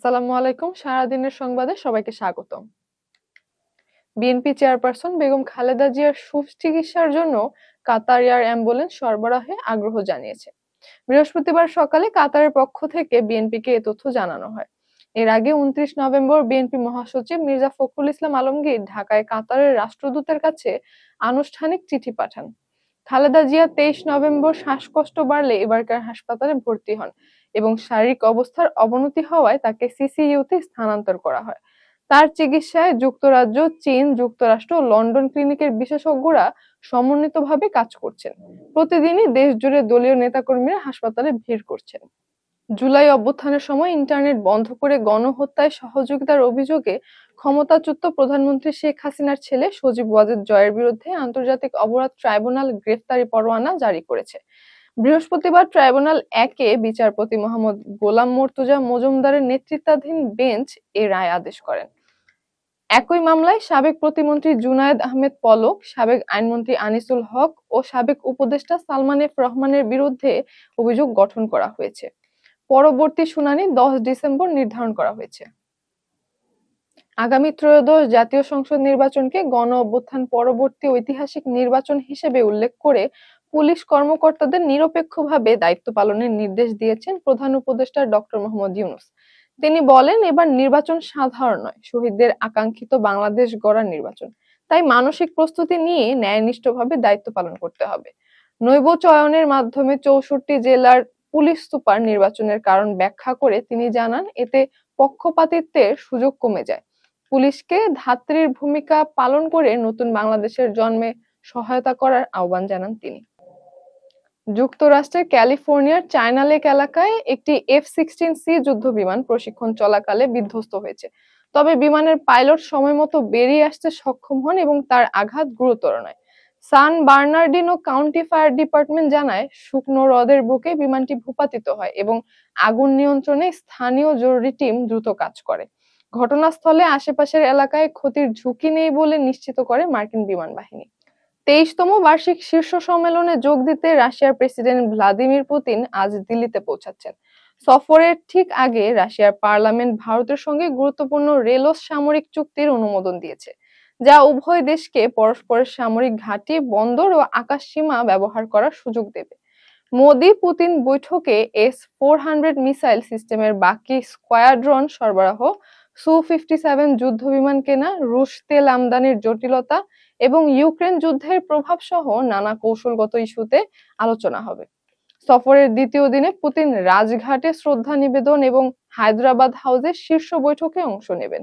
আসসালামু আলাইকুম। সারাদিনের সংবাদে সবাইকে স্বাগতম। বিএনপি চেয়ারপারসন বেগম খালেদা জিয়ার সুচিকিৎসার জন্য কাতার এয়ার অ্যাম্বুলেন্স সরবরাহে আগ্রহ জানিয়েছে। বৃহস্পতিবার সকালে কাতারের পক্ষ থেকে বিএনপিকে এ তথ্য জানানো হয়। এর আগে উনত্রিশ নভেম্বর বিএনপি মহাসচিব মির্জা ফখরুল ইসলাম আলমগীর ঢাকায় কাতারের রাষ্ট্রদূতের কাছে আনুষ্ঠানিক চিঠি পাঠান। খালেদা জিয়া তেইশ নভেম্বর শ্বাসকষ্ট বাড়লে এবারকার হাসপাতালে ভর্তি হন। এবং শারীরিক অবস্থার অবনতি হওয়ায় তাকে সিসিইউতে স্থানান্তর করা হয়। তার চিকিৎসায় যুক্তরাজ্য, চীন, যুক্তরাষ্ট্র লন্ডন ক্লিনিকের বিশেষজ্ঞরা সমন্বিতভাবে কাজ করছেন। প্রতিদিনই দেশ জুড়ে দলীয় নেতাকর্মীরা হাসপাতালে ভিড় করছেন। জুলাই অভ্যুত্থানের সময় ইন্টারনেট বন্ধ করে গণহত্যায় সহযোগিতার অভিযোগে ক্ষমতাচ্যুত প্রধানমন্ত্রী শেখ হাসিনার ছেলে সজীব ওয়াজেদ জয়ের বিরুদ্ধে আন্তর্জাতিক অপরাধ ট্রাইব্যুনাল গ্রেফতারি পরোয়ানা জারি করেছে। বৃহস্পতিবার ট্রাইব্যুনাল একে বিচারপতি মোহাম্মদ গোলাম মর্তুজা মজুমদারের নেতৃত্বাধীন বেঞ্চ এ রায় আদেশ করেন। একই মামলায় সাবেক প্রতিমন্ত্রী জুনায়েদ আহমেদ পলক, সাবেক আইনমন্ত্রী আনিসুল হক ও সাবেক উপদেষ্টা সালমান এফ রহমানের বিরুদ্ধে অভিযোগ গঠন করা হয়েছে। পরবর্তী শুনানি দশ ডিসেম্বর নির্ধারণ করা হয়েছে। আগামী ত্রয়োদশ জাতীয় সংসদ নির্বাচনকে গণ অভ্যুত্থান পরবর্তী ঐতিহাসিক নির্বাচন হিসেবে উল্লেখ করে পুলিশ কর্মকর্তাদের নিরপেক্ষভাবে দায়িত্ব পালনের নির্দেশ দিয়েছেন প্রধান উপদেষ্টা ডক্টর মোহাম্মদ ইউনুস। তিনি বলেন, এবার নির্বাচন সাধারণ নয়, শহীদদের আকাঙ্ক্ষিত বাংলাদেশ গড়ার নির্বাচন। তাই মানসিক প্রস্তুতি নিয়ে ন্যায়নিষ্ঠভাবে দায়িত্ব পালন করতে হবে। নৈব চয়নের মাধ্যমে চৌষট্টি জেলার পুলিশ সুপার নির্বাচনের কারণ ব্যাখ্যা করে তিনি জানান, এতে পক্ষপাতিত্বের সুযোগ কমে যায়। পুলিশকে ধাত্রীর ভূমিকা পালন করে নতুন বাংলাদেশের জন্মে সহায়তা করার আহ্বান জানান তিনি। যুক্তরাষ্ট্রের ক্যালিফোর্নিয়ার চায়না লেক এলাকায় একটি এফ সিক্সটিন সি যুদ্ধ বিমান প্রশিক্ষণ চলাকালে বিধ্বস্ত হয়েছে। তবে বিমানের পাইলট সময় মতো বেরিয়ে আসতে সক্ষম হন এবং তার আঘাত গুরুতর নয়। San Bernardino County fire department জানায়, শুকনো হ্রদের বুকে বিমানটি ভূপাতিত হয় এবং আগুন নিয়ন্ত্রণে স্থানীয় জরুরি টিম দ্রুত কাজ করে। ঘটনাস্থলে আশেপাশের এলাকায় ক্ষতির ঝুঁকি নেই বলে নিশ্চিত করে মার্কিন বিমান বাহিনী তেইশতম বার্ষিক শীর্ষ সম্মেলনে যোগ দিতে রাশিয়ার প্রেসিডেন্ট ভ্লাদিমির পুতিন আজ দিল্লিতে পৌঁছাচ্ছেন। সফরের ঠিক আগে রাশিয়ার পার্লামেন্ট ভারতের সঙ্গে গুরুত্বপূর্ণ রেলস সামরিক চুক্তির অনুমোদন দিয়েছে, যা উভয় দেশকে পরস্পরের সামরিক ঘাঁটি, বন্দর ও আকাশ সীমা ব্যবহার করার সুযোগ দেবে। মোদি পুতিন বৈঠকে এস ফোর হান্ড্রেড মিসাইল সিস্টেমের বাকি স্কোয়াড্রন সরবরাহ সু ফিফটি সেভেন যুদ্ধ বিমান কেনা, রুশ তেল আমদানির জটিলতা এবং ইউক্রেন যুদ্ধের প্রভাব সহ নানা কৌশলগত ইস্যুতে আলোচনা হবে। সফরের দ্বিতীয় দিনে পুতিন রাজঘাটে শ্রদ্ধা নিবেদন এবং হায়দ্রাবাদ হাউসের শীর্ষ বৈঠকে অংশ নেবেন।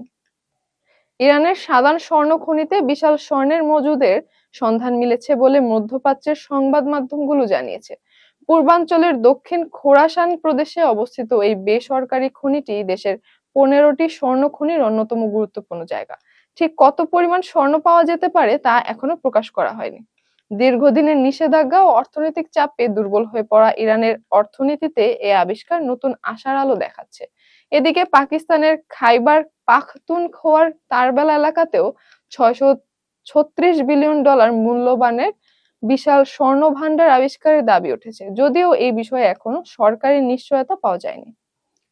ইরানের সাধারণ স্বর্ণ খনিতে বিশাল স্বর্ণের মজুদের সন্ধান মিলেছে বলে মধ্যপ্রাচ্যের সংবাদ মাধ্যমগুলো জানিয়েছে। পূর্বাঞ্চলের দক্ষিণ খোরাসান প্রদেশে অবস্থিত এই বেসরকারি খনিটি দেশের পনেরোটি স্বর্ণ খনির অন্যতম গুরুত্বপূর্ণ জায়গা। ঠিক কত পরিমাণ স্বর্ণ পাওয়া যেতে পারে তা এখনও প্রকাশ করা হয়নি। দীর্ঘদিনের নিষেধাজ্ঞা ও অর্থনৈতিক চাপে দুর্বল হয়ে পড়া ইরানের অর্থনীতিতে এ আবিষ্কার নতুন আশার আলো দেখাচ্ছে। এদিকে পাকিস্তানের খাইবার পাখতুন খোয়ার তারবেলা এলাকাতেও ছয়শো ছত্রিশ বিলিয়ন ডলার মূল্যবানের বিশাল স্বর্ণ ভান্ডার আবিষ্কারের দাবি উঠেছে। যদিও এই বিষয়ে এখনও সরকারি নিশ্চয়তা পাওয়া যায়নি।